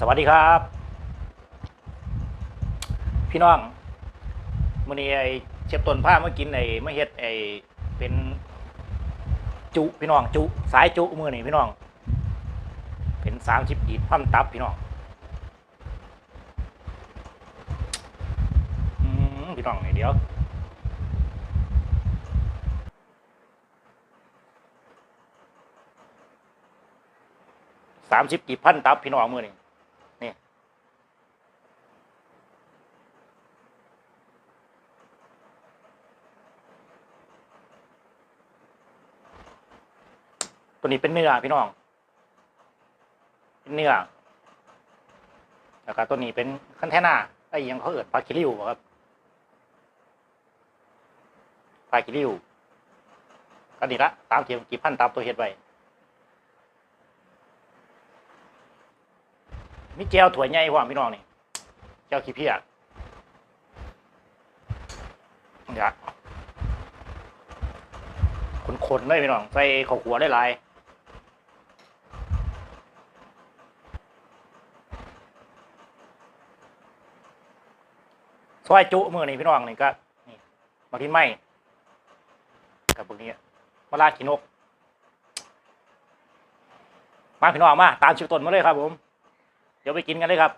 สวัสดีครับ พี่น้องมื่อนี้ไอเชฟต้นผ้าเมื่อกินไอเมื่อเฮ็ดไอเป็นจุพี่น้องจุสายจุมือนี่พี่น้อง เป็นสามชิปดีดพัมตับพี่น้องอพี่น้องเดี๋ยวสามสิบกี่พันตับพี่น้องมือนี่นี่ ตัวนี้เป็นเนื้อพี่น้อง เป็นเนื้อแล้วก็ตัวนี้เป็นคันแทน่าไอ้ยังเขาเอิดปลาคิริวบ่ครับปลาคิริวก็ดีละตามเที่กี่พันตับตัวเฮ็ดไว้มีแก้วถั่วยใหญ่พร้อมพี่น้องนี่แก้วขี้เพียกเนี่ยคนๆเลยพี่น้อง ใส่ข้าวขัวได้หลาย ซอยจุมือนี่พี่น้องนี่ก็นี่มาที่ไม้กับพวกนี้มาลาขีนก มาพี่น้องมา ตามชิวต้นมาเลยครับผม เดี๋ยวไปกินกันเลยครับ